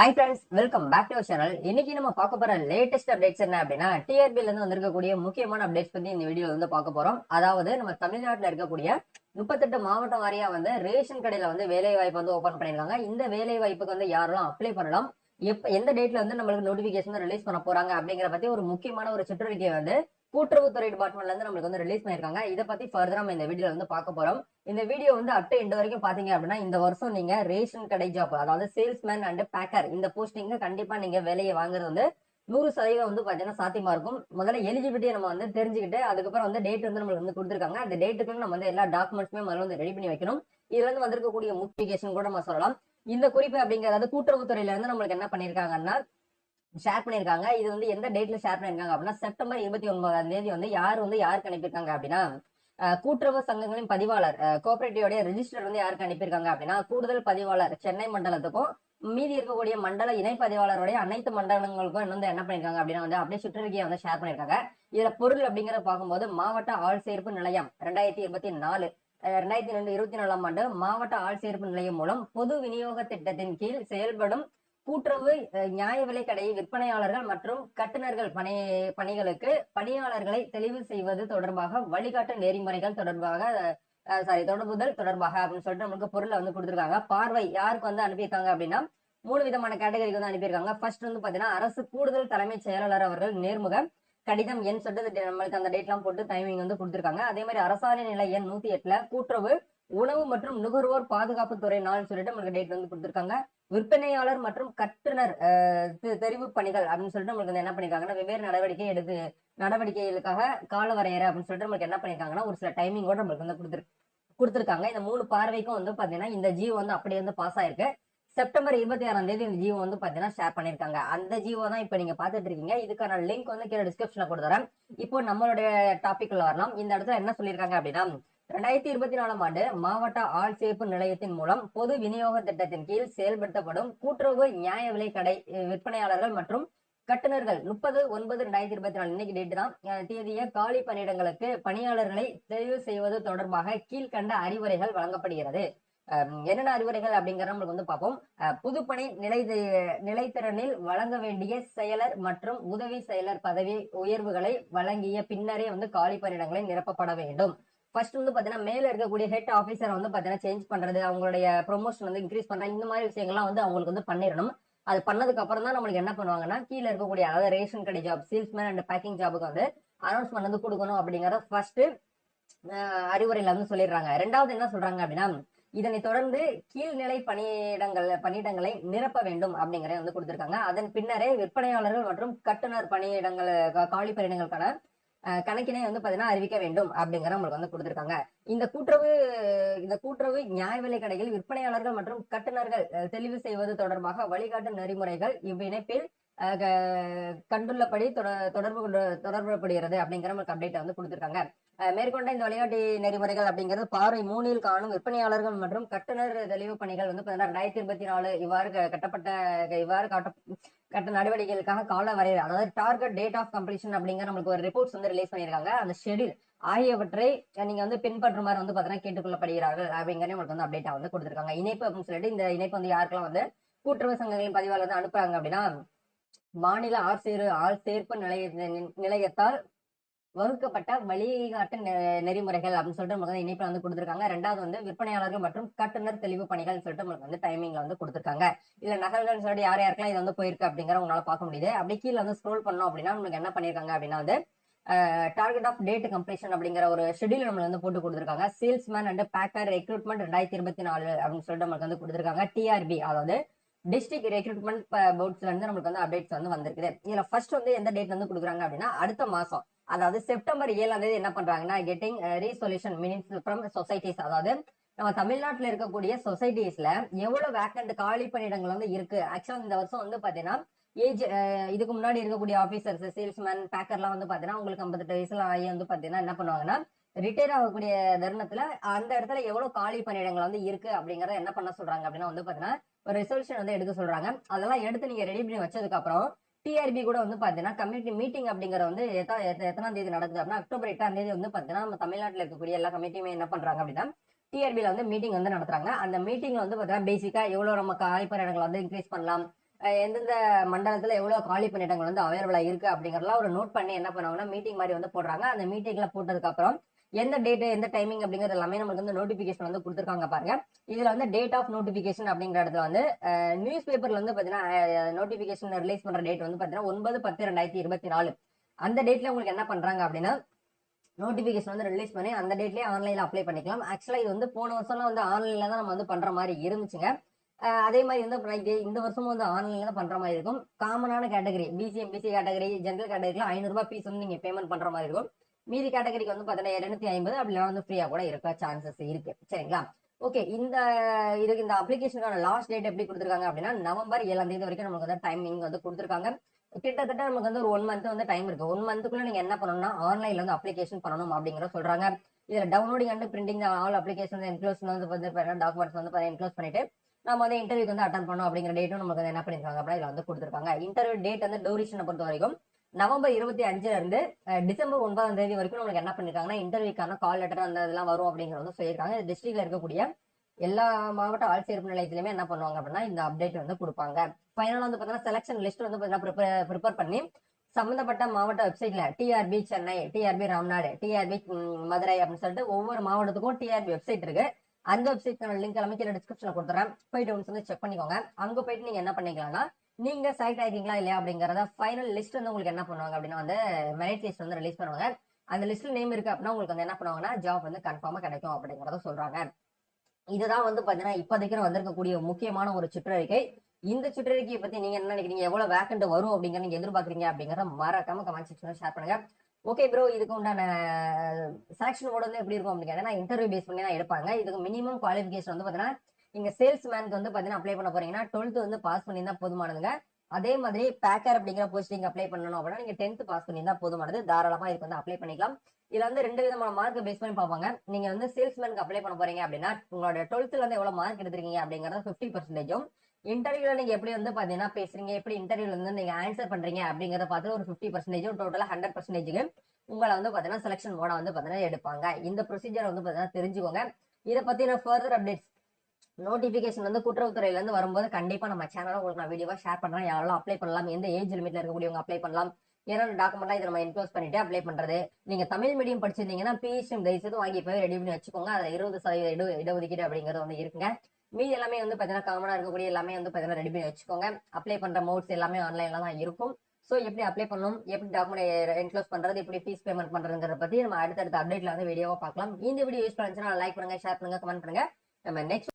Hi friends welcome back to channel இன்னைக்கு நம்ம பார்க்க போற லேட்டஸ்ட் அப்டேட்ஸ் என்ன அப்படின்னா டிஆர்பில இருந்து வந்திருக்கக்கூடிய முக்கியமான அப்டேட்ஸ் பத்தி இந்த வீடியோ வந்து பார்க்க போறோம். அதாவது நம்ம தமிழ்நாட்டில் இருக்கக்கூடிய முப்பத்தெட்டு மாவட்டம் வாரியா வந்து ரேஷன் கடையில வந்து வேலை வாய்ப்பு வந்து ஓபன் பண்ணிருக்காங்க இந்த வேலை வாய்ப்புக்கு வந்து யாரெல்லாம் அப்ளை பண்ணலாம்? எப்ப எந்த டேட்ல வந்து நம்மளுக்கு நோட்டிபிகேஷன் ரிலீஸ் பண்ண போறாங்க அப்படிங்கிற பத்தி ஒரு முக்கியமான ஒரு சுற்றறிக்கையை வந்து கூட்டுறவுத்துறை டிபார்ட்மெண்ட்ல இருந்து நம்மளுக்கு வந்து ரிலீஸ் பண்ணிருக்காங்க இதை பத்தி ஃபர்தரா நம்ம இந்த வீடியோல வந்து பார்க்க போறோம். இந்த வீடியோ வந்து அப்டே இந்த வரைக்கும் பாத்தீங்க அப்படின்னா இந்த வருஷம் நீங்க ரேஷன் கடை ஜாப் அதாவது சேல்ஸ்மேன் அண்ட் பேக்கர் இந்த போஸ்டிங்க கண்டிப்பா நீங்க வேலையை வாங்குறது வந்து நூறு சதவீதம் வந்து பாத்தீங்கன்னா சாத்தியமா இருக்கும். முதல்ல எலிஜிபிலிட்டியை நம்ம வந்து தெரிஞ்சுக்கிட்டு அதுக்கப்புறம் வந்து டேட் வந்து நம்மளுக்கு வந்து கொடுத்துருக்காங்க. அந்த டேட்டுக்கு நம்ம வந்து எல்லா டாக்குமெண்ட்ஸுமே முதல்ல வந்து ரெடி பண்ணி வைக்கணும். இதுல இருந்து வந்திருக்கக்கூடிய முக்கியேஷன் கூட நம்ம சொல்லலாம். இந்த குறிப்பு அப்படிங்கிறது கூட்டுறவுத்துறையில இருந்து நம்மளுக்கு என்ன பண்ணிருக்காங்கன்னா ஷேர் பண்ணிருக்காங்க இது வந்து எந்த டேட்ல ஷேர் பண்ணிருக்காங்க அப்படின்னா செப்டம்பர் இருபத்தி ஒன்பதாம் தேதி வந்து யார் வந்து யாருக்கு அனுப்பியிருக்காங்க அப்படின்னா கூட்டுறவு சங்கங்களின் பதிவாளர் கோஆபரேட்டிவோடைய ரெஜிஸ்டர் வந்து யாருக்கு அனுப்பியிருக்காங்க அப்படின்னா கூடுதல் பதிவாளர் சென்னை மண்டலத்துக்கும் மீதி இருக்கக்கூடிய மண்டல இணை பதிவாளருடைய அனைத்து மண்டலங்களுக்கும் வந்து என்ன பண்ணிருக்காங்க அப்படின்னா வந்து அப்படியே சுற்றறிக்கையை வந்து ஷேர் பண்ணிருக்காங்க இதுல பொருள் அப்படிங்கறத பார்க்கும்போது மாவட்ட ஆள் சேர்ப்பு நிலையம் ரெண்டாயிரத்தி இருபத்தி நாலு ரெண்டாயிரத்தி ரெண்டு இருபத்தி நாலாம் ஆண்டு மாவட்ட ஆள் சேர்ப்பு நிலையம் மூலம் பொது விநியோக திட்டத்தின் கீழ் செயல்படும் கூட்டுறவு நியாய விலை கடை விற்பனையாளர்கள் மற்றும் கட்டுநர்கள் பணி பணிகளுக்கு பணியாளர்களை தெளிவு செய்வது தொடர்பாக வழிகாட்டு நெறிமுறைகள் தொடர்பாக சாரி தொடர்புதல் தொடர்பாக அப்படின்னு சொல்லிட்டு நமக்கு பொருளை வந்து கொடுத்துருக்காங்க. பார்வை யாருக்கு வந்து அனுப்பியிருக்காங்க அப்படின்னா மூணு விதமான கேட்டகரிக்கு வந்து அனுப்பியிருக்காங்க. ஃபர்ஸ்ட் வந்து பாத்தீங்கன்னா அரசு கூடுதல் தலைமைச் செயலாளர் அவர்கள் நேர்முக கடிதம் எண் சொல்லிட்டு நம்மளுக்கு அந்த டேட்லாம் போட்டு டைமிங் வந்து கொடுத்துருக்காங்க. அதே மாதிரி அரசாணை நிலை எண் நூத்தி எட்டுல கூட்டுறவு உணவு மற்றும் நுகர்வோர் பாதுகாப்பு துறை நாள் சொல்லிட்டு நம்மளுக்கு டேட் வந்து கொடுத்துருக்காங்க. விற்பனையாளர் மற்றும் கட்டுனர் அஹ், தெரிவு பணிகள் அப்படின்னு சொல்லிட்டு நம்மளுக்கு வந்து என்ன பண்ணிருக்காங்கன்னா வெவ்வேறு நடவடிக்கை எடுத்து நடவடிக்கைகளுக்காக கால வரையறை அப்படின்னு சொல்லிட்டு நம்மளுக்கு என்ன பண்ணிருக்காங்கன்னா ஒரு சில டைமிங்கோட நம்மளுக்கு வந்து கொடுத்துரு கொடுத்துருக்காங்க. இந்த மூணு பார்வைக்கும் வந்து பாத்தீங்கன்னா இந்த ஜியோ வந்து அப்படியே வந்து பாஸ் ஆயிருக்கு. செப்டம்பர் இருபத்தி ஆறாம் தேதி இந்த ஜியோ வந்து பாத்தீங்கன்னா ஷேர் பண்ணிருக்காங்க. அந்த ஜியோ தான் இப்ப நீங்க பாத்துட்டு இருக்கீங்க. இதுக்கான லிங்க் வந்து கீழே டிஸ்கிரிப்ஷன்ல கொடுத்துறேன். இப்போ நம்மளுடைய டாபிக்ல வரலாம். இந்த இடத்துல என்ன சொல்லியிருக்காங்க அப்படின்னா ரெண்டாயிரத்தி இருபத்தி நாலாம் ஆண்டு மாவட்ட ஆள் சேர்ப்பு நிலையத்தின் மூலம் பொது விநியோக திட்டத்தின் கீழ் செயல்படுத்தப்படும் கூட்டுறவு நியாய விலை கடை விற்பனையாளர்கள் மற்றும் கட்டுநர்கள் முப்பது ஒன்பது ரெண்டாயிரத்தி இருபத்தி நாலு இன்னைக்கு டேட் தான். தேதிய காலி பணியிடங்களுக்கு பணியாளர்களை தெரிவு செய்வது தொடர்பாக கீழ்கண்ட அறிவுரைகள் வழங்கப்படுகிறது. அஹ், என்னென்ன அறிவுரைகள் அப்படிங்கிற நம்மளுக்கு வந்து பார்ப்போம். அஹ், புதுப்பணி நிலை நிலைத்திறனில் வழங்க வேண்டிய செயலர் மற்றும் உதவி செயலர் பதவி உயர்வுகளை வழங்கிய பின்னரே வந்து காலி பணியிடங்களை நிரப்பப்பட வேண்டும். ஃபர்ஸ்ட் வந்து பாத்தீங்கன்னா மேல இருக்கக்கூடிய ஹெட் ஆஃபீஸரை வந்து பாத்தீங்கன்னா சேஞ்ச் பண்றது அவங்களுடைய ப்ரொமோஷன் வந்து இன்க்ரீஸ் பண்றது இந்த மாதிரி விஷயங்கள்லாம் வந்து அவங்களுக்கு வந்து பண்ணிடணும். அது பண்ணதுக்கு அப்புறம் தான் நம்மளுக்கு என்ன பண்ணுவாங்கன்னா கீழே இருக்கக்கூடிய அதாவது ரேஷன் கடை ஜாப் சேல்ஸ்மேன் அண்ட் பேக்கிங் ஜாபுக்கு வந்து அனௌன்ஸ்மெண்ட் வந்து கொடுக்கணும் அப்படிங்கறத ஃபர்ஸ்ட் அறிவுரையில வந்து சொல்லிடுறாங்க. ரெண்டாவது என்ன சொல்றாங்க அப்படின்னா இதனை தொடர்ந்து கீழ்நிலை பணியிடங்கள் பணியிடங்களை நிரப்ப வேண்டும் அப்படிங்கறத வந்து கொடுத்திருக்காங்க. அதன் பின்னரே விற்பனையாளர்கள் மற்றும் கட்டுநர் பணியிடங்கள் கா- காலி பணியிடங்களுக்கான கணக்கினை வந்து பாத்தீங்கன்னா அறிவிக்க வேண்டும் அப்படிங்கிற நம்மளுக்கு வந்து கொடுத்திருக்காங்க. இந்த கூட்டுறவு இந்த கூட்டுறவு நியாய விலை கடையில் விற்பனையாளர்கள் மற்றும் கட்டுநர்கள் தெளிவு செய்வது தொடர்பாக வழிகாட்டு நெறிமுறைகள் இவ்விணைப்பில் அஹ், க- கண்டுள்ளபடி தொட- தொடர்பு கொண்டு தொடர்புபடுகிறது அப்படிங்கிற நம்மளுக்கு அப்டேட் வந்து கொடுத்திருக்காங்க. அஹ், மேற்கொண்ட இந்த வழிகாட்டி நெறிமுறைகள் அப்படிங்கிறது பார்வை மூணில் காணும் விற்பனையாளர்கள் மற்றும் கட்டுநர் தெளிவு பணிகள் வந்து பாத்தீங்கன்னா ரெண்டாயிரத்தி இருபத்தி நாலு இவ்வாறு கட்டப்பட்ட இவ்வாறு காட்ட கட்ட நடவடிக்கைகளுக்காக கால வரையறை அதாவது டார்கெட் டேட் ஆஃப் கம்ப்ளீஷன் அப்படிங்கிற நம்மளுக்கு ஒரு ரிப்போர்ட்ஸ் வந்து ரிலீஸ் பண்ணியிருக்காங்க. அந்த ஷெடியூல் ஆகியவற்றை நீங்க வந்து பின்பற்றுமாறு வந்து பாத்தீங்கன்னா கேட்டுக்கொள்ளப்படுகிறார்கள் அப்படிங்கிற நம்மளுக்கு வந்து அப்டேட்டா வந்து கொடுத்துருக்காங்க. இணைப்பு அப்படின்னு சொல்லிட்டு இந்த இணைப்பு வந்து யாருக்கெல்லாம் வந்து கூட்டுறவு சங்கங்களின் பதிவாளர் வந்து அனுப்புறாங்க அப்படின்னா மாநில ஆட்சேர் ஆள் சேர்ப்பு நிலைய நிலையத்தால் வகுக்கப்பட்ட வழிகாட்டு நெ- நெறிமுறைகள் அப்படின்னு சொல்லிட்டு நமக்கு வந்து இணைப்பில் வந்து கொடுத்துருக்காங்க. ரெண்டாவது வந்து விற்பனையாளர்கள் மற்றும் கட்டுநர் தெளிவு பணிகள் சொல்லிட்டு நமக்கு வந்து டைமிங்ல வந்து கொடுத்துருக்காங்க. இல்ல நகல்கள் சொல்லிட்டு யார் யாருக்கெல்லாம் இது வந்து போயிருக்கு அப்படிங்கிற உங்களால பார்க்க முடியுது. அப்படி கீழே வந்து ஸ்க்ரோல் பண்ணோம் அப்படின்னா நமக்கு என்ன பண்ணிருக்காங்க அப்படின்னா வந்து டார்கெட் ஆஃப் டேட் கம்ப்ளீஷன் அப்படிங்கிற ஒரு ஷெடியூல் நம்மளுக்கு வந்து போட்டு கொடுத்துருக்காங்க. சேல்ஸ்மேன் அண்ட் பேக்கர் ரெக்ரூட்மெண்ட் ரெண்டாயிரத்தி இருபத்தி நாலு அப்படின்னு சொல்லிட்டு நமக்கு வந்து கொடுத்துருக்காங்க. டிஆர்பி அதாவது டிஸ்ட்ரிக்ட் ரெக்ரூட்மெண்ட் போர்ட்ஸ்ல இருந்து நம்மளுக்கு வந்து அப்டேட்ஸ் வந்து வந்திருக்குது. இதுல ஃபர்ஸ்ட் வந்து எந்த டேட் வந்து கொடுக்குறாங்க அப்படின்னா அடுத்த மாசம் அதாவது செப்டம்பர் ஏழாம் தேதி என்ன பண்றாங்கன்னா getting resolution minutes from societies அதாவது நம்ம தமிழ்நாட்டுல இருக்கக்கூடிய சொசைட்டிஸ்ல எவ்வளவு வேக்கண்ட் காலி பணியிடங்கள் வந்து இருக்கு? ஆக்சுவலா இந்த வருஷம் வந்து பாத்தீங்கன்னா ஏஜ் இதுக்கு முன்னாடி இருக்கக்கூடிய ஆபீசர்ஸ் சேல்ஸ்மேன் பேக்கர்லாம் வந்து பாத்தீங்கன்னா உங்களுக்கு ஐம்பத்தெட்டு வயசுல ஆகி வந்து பாத்தீங்கன்னா என்ன பண்ணுவாங்கன்னா ரிட்டையர் ஆகக்கூடிய தருணத்துல அந்த இடத்துல எவ்வளவு காலி பணியிடங்கள் வந்து இருக்கு அப்படிங்கறத என்ன பண்ண சொல்றாங்க அப்படின்னா வந்து பாத்தீங்கன்னா ஒரு ரெசல்யூஷன் வந்து எடுக்க சொல்றாங்க. அதெல்லாம் எடுத்து நீங்க ரெடி பண்ணி வச்சதுக்கு அப்புறம் டிஆர்பி கூட வந்து பாத்தீங்கன்னா கம்யூனிட்டி மீட்டிங் அப்படிங்கிற வந்து எத்தா- எத்த- எத்தனாம் தேதி நடக்குது அப்படின்னா அக்டோபர் எட்டாம் தேதி வந்து பாத்தீங்கன்னா நம்ம தமிழ்நாட்டில் இருக்கக்கூடிய எல்லா கமிட்டியுமே என்ன பண்றாங்க அப்படின்னா டிஆர்பியில் வந்து மீட்டிங் வந்து நடத்துறாங்க. அந்த மீட்டிங்ல வந்து பாத்தீங்கன்னா பேசிக்கா எவ்வளவு நம்ம காலிப்பர் இடங்களை வந்து இன்க்ரீஸ் பண்ணலாம். எந்தெந்த மண்டலத்துல எவ்வளவு காலி பணியிடங்கள் வந்து அவைலபிளா இருக்கு அப்படிங்கறதெல்லாம் ஒரு நோட் பண்ணி என்ன பண்ணுவாங்கன்னா மீட்டிங் மாதிரி வந்து போடுறாங்க. அந்த மீட்டிங்ல போட்டதுக்கு அப்புறம் எந்த டேட் எந்த டைமிங் அப்படிங்கிறது எல்லாமே நமக்கு வந்து நோட்டிபிகேஷன் வந்து கொடுத்துருக்காங்க பாருங்க. இதுல வந்து டேட் ஆஃப் நோட்டிபிகேஷன் அப்படிங்கிற இடத்துல வந்து நியூஸ் பேப்பர்ல வந்து பாத்தீங்கன்னா நோட்டிபிகேஷன் ரிலீஸ் பண்ற டேட் வந்து பாத்தீங்கன்னா ஒன்பது பத்து ரெண்டாயிரத்தி இருபத்தி நாலு. அந்த டேட்ல உங்களுக்கு என்ன பண்றாங்க அப்படின்னா நோட்டிபிகேஷன் வந்து ரிலீஸ் பண்ணி அந்த டேட்லயே ஆன்லைன்ல அப்ளை பண்ணிக்கலாம். ஆக்சுவலா இது வந்து போன வருஷம்லாம் வந்து ஆன்லைன்ல தான் நம்ம வந்து பண்ற மாதிரி இருந்துச்சுங்க. அதே மாதிரி வந்து இந்த வருஷமும் வந்து ஆன்லைன்ல தான் பண்ற மாதிரி இருக்கும். காமனான category BC MBC category general கேட்டகரிலாம் ஐநூறு ரூபாய் ஃபீஸ் வந்து நீங்க பேமெண்ட் பண்ற மாதிரி இருக்கும். மீதி கேட்டகரிக்கு வந்து பாத்தீங்கன்னா இருநூத்தி ஐம்பது அப்படிலாம் வந்து ஃப்ரீயா கூட இருக்க? சான்சஸ் இருக்கு. சரிங்களா? ஓகே இந்த இதுக்கு இந்த அப்ளிகேஷனுக்கான லாஸ்ட் டேட் எப்படி கொடுத்துருக்காங்க அப்படின்னா நவம்பர் ஏழாம் தேதி வரைக்கும் நமக்கு வந்து டைமிங் வந்து கொடுத்துருக்காங்க. கிட்டத்தட்ட நமக்கு வந்து ஒரு ஒன் மந்த் வந்து டைம் இருக்கு. ஒன் மந்த்துக்குள்ள நீங்க என்ன பண்ணணும்னா ஆன்லைன்ல வந்து அப்ளிகேஷன் பண்ணணும் அப்படிங்கிற சொல்றாங்க. இதுல downloading and printing all application enclose வந்து வந்து டாக்குமெண்ட்ஸ் வந்து என்க்ளோஸ் பண்ணிட்டு நம்ம வந்து இன்டர்வியூக்கு வந்து அட்டன் பண்ணோம் அப்படிங்கிற டேட்டும் நமக்கு வந்து என்ன பண்ணிருக்காங்க அப்படின்னா இதுல வந்து கொடுத்துருக்காங்க. இன்டர்வியூ டேட் வந்து டூரேஷனை பொறுத்த வரைக்கும் நவம்பர் இருபத்தி அஞ்சுல இருந்து டிசம்பர் ஒன்பதாம் தேதி வரைக்கும் நம்மளுக்கு என்ன பண்ணிருக்காங்கன்னா இன்டர்வியூக்கான கால் லெட்டர் அந்த இதெல்லாம் வரும் அப்படிங்கிறது வந்து சொல்லியிருக்காங்க. டிஸ்ட்ரிக்ட்ல இருக்கக்கூடிய எல்லா மாவட்ட ஆட்சியர்ப்பு நிலையத்திலுமே என்ன பண்ணுவாங்க அப்படின்னா இந்த அப்டேட் வந்து கொடுப்பாங்க. ஃபைனலா வந்து பார்த்தீங்கன்னா செலக்ஷன் லிஸ்ட் வந்து பார்த்தீங்கன்னா ப்ரிப்பேர் பண்ணி சம்பந்தப்பட்ட மாவட்ட வெப்சைட்ல TRB Chennai TRB Ramnad TRB Madurai அப்படின்னு சொல்லிட்டு ஒவ்வொரு மாவட்டத்துக்கும் டிஆர்பி வெப்சைட் இருக்கு. அந்த வெப்சைட்க்கான லிங்க் எல்லாமே கீழே டிஸ்கிரிப்ஷன்ல கொடுத்துறேன். போயிட்டு வந்து செக் பண்ணிக்கோங்க. அங்க போயிட்டு நீங்க என்ன பண்ணிக்கலாம்னா நீங்க செலக்ட் ஆயிருக்கீங்களா இல்லையா அப்படிங்கறத ஃபைனல் லிஸ்ட் வந்து உங்களுக்கு என்ன பண்ணுவாங்க அப்படின்னா வந்து மெரிட் லிஸ்ட் வந்து ரிலீஸ் பண்ணுவாங்க. அந்த லிஸ்ட்ல நேம் இருக்கு அப்படின்னா உங்களுக்கு வந்து என்ன பண்ணுவாங்கன்னா ஜாப் வந்து கன்ஃபார்மா கிடைக்கும் அப்படிங்கறத சொல்றாங்க. இதுதான் வந்து பாத்தீங்கன்னா இப்போதைக்கு வந்திருக்கக்கூடிய முக்கியமான ஒரு சுற்றறிக்கை. இந்த சுற்றறிக்கையை பத்தி நீங்க என்ன நினைக்கிறீங்க? எவ்வளவு வேக்கண்ட் வரும் அப்படிங்கிற நீங்க எதிர்பார்க்கறீங்க அப்படிங்கறத மறக்காம கமெண்ட் செக்ஷன்ல ஷேர் பண்ணுங்க. ஓகே ப்ரோ இதுக்கு உண்டான செலக்ஷன் மோட் வந்து எப்படி இருக்கும் அப்படிங்கிறத இன்டர்வியூ பேஸ் பண்ணி தான் எடுப்பாங்க. இதுக்கு மினிமம் குவாலிஃபிகேஷன் வந்து பாத்தீங்கன்னா நீங்க சேல்ஸ்மேனுக்கு வந்து பாத்தீங்கன்னா அப்ளை பண்ண போறீங்கன்னா டுவெல்த் வந்து பாஸ் பண்ணி போதுமானதுங்க. அதே மாதிரி பேக்கர் அப்படிங்கிற போஸ்டிங் அப்ளை பண்ணணும் அப்படின்னா நீங்க டென்த் பாஸ் பண்ணி போதுமானது. தாராளமா இதுக்கு வந்து அப்ளை பண்ணிக்கலாம். இதுல வந்து ரெண்டு விதமான மார்க் பேஸ் பண்ணி பார்ப்பாங்க. நீங்க வந்து சேல்ஸ்மேனுக்கு அப்ளை பண்ண போறீங்க அப்படின்னா உங்களோட டுவெல்த்ல வந்து எவ்வளவு மார்க் எடுத்திருக்கீங்க அப்படிங்கறது ஃபிஃப்டி பர்சன்டேஜும் இன்டர்வியூல நீங்க எப்படி வந்து பாத்தீங்கன்னா பேசுறீங்க எப்படி இன்டர்வியூல வந்து நீங்க ஆன்சர் பண்றீங்க அப்படிங்கறத பார்த்து ஒரு ஃபிஃப்டி பர்சன்டேஜும் டோட்டலா ஹண்ட்ரட் பர்சன்டேஜுக்கு உங்களை வந்து பாத்தீங்கன்னா செலக்ஷன் மோட வந்து பாத்தீங்கன்னா எடுப்பாங்க. இந்த ப்ரொசீஜர் வந்து பாத்தீங்கன்னா தெரிஞ்சுக்கோங்க. இதை பத்தின ஃபர்தர் அப்டேட்ஸ் நோட்டிபிகேஷன் வந்து குற்றவுத்துறையிலேருந்து வரும்போது கண்டிப்பாக நம்ம சேனலில் உங்களுக்கு நான் வீடியோவா ஷேர் பண்ணுறேன் யாரெல்லாம் அப்ளை பண்ணலாம் எந்த ஏஜ் லிமிட்ல இருக்கக்கூடியவங்க அப்ளை பண்ணலாம் ஏன்னா டாக்குமெண்ட்லாம் இதை நம்ம இன்க்ளோஸ் பண்ணிட்டு அப்ளை பண்ணுறது நீங்க தமிழ் மீடியம் படிச்சிருந்தீங்கன்னா பிஎஸ்எம் தயவுசெய்து வாங்கி போய் ரெடி பண்ணி வச்சுக்கோங்க. அதுல இருபது சதவீத இட இடஒதுக்கீடு அப்படிங்கிறது வந்து இருக்குங்க. மீதி எல்லாமே வந்து பார்த்தீங்கன்னா காமனாக இருக்கக்கூடிய எல்லாமே வந்து பார்த்தீங்கன்னா ரெடி பண்ணி வச்சுக்கோங்க. அப்ளை பண்ணுற மோட்ஸ் எல்லாமே ஆன்லைன்ல தான் இருக்கும். சோ எப்படி அப்ளை பண்ணணும் எப்படி டாக்குமெண்ட் என்க்ளோஸ் பண்றது எப்படி ஃபீஸ் பேமெண்ட் பண்றதுங்கிறத பத்தி நம்ம அடுத்தடுத்த அப்டேட்ல வந்து வீடியோவாக பார்க்கலாம். இந்த வீடியோ யூஸ் பண்ணுச்சுன்னா லைக் பண்ணுங்க ஷேர் பண்ணுங்க கமெண்ட் பண்ணுங்கள் நம்ம நெக்ஸ்ட்